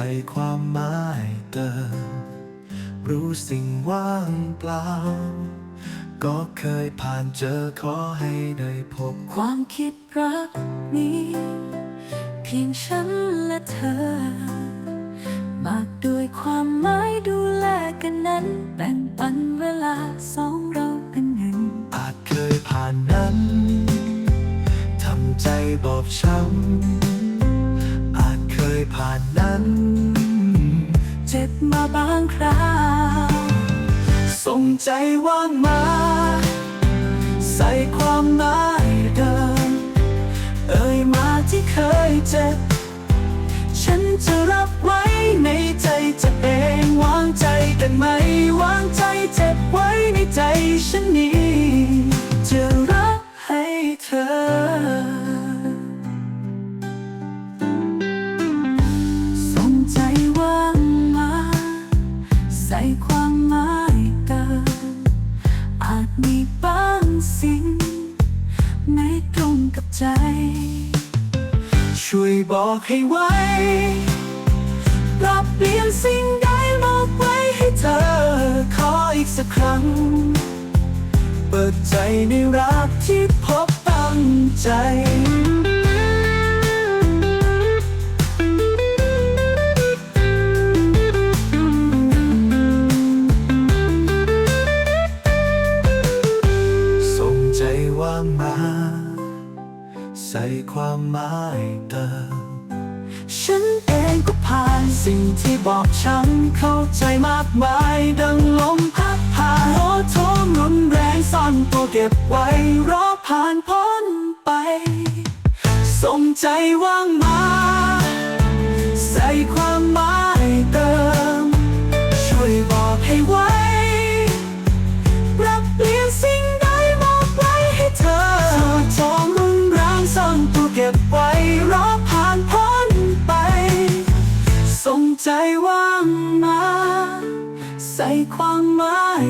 ส่ความหมายเติม รู้สิ่งว่างเปล่า ก็เคยผ่านเจอขอให้ได้พบความคิดรักนี้ เพียงฉันและเธอ มากด้วยความหมายดูแลกันนั้น แบ่งปันเวลาสองเราเป็นหนึ่ง อาจเคยผ่านนั้น ทำใจบอบช้ำ ผ่านนั้น เจ็บมาบางคราวส่งใจว่างมา ใส่ความหมายเดิม เอ่ยมาที่เคยเจ็บ ฉันจะรับไว้ในใจจะเองวางใจแต่ไม่วางใจเจ็บไว้ในใจฉันนี้ ความหมายเติมอาจมีบางสิ่ง ไม่ตรงกับใจ ช่วยบอกให้ไว้ปรับเปลี่ยนสิ่งใดมอบไว้ให้เธอ ขออีกสักครั้ง เปิดใจในรักที่พบ ส่ความหมายเติม ฉันเองก็ผ่านสิ่งที่บอกฉันเข้าใจมากมาย ดังลมพัดผ่านโอโทมรุนแรงซ่อนตัวเก็บไว้รอผ่านพ้นไป สมใจว่างมา ใส่ความ ไว้รอผ่านพ้นไป ส่งใจว่างมา ใส่ความหมาย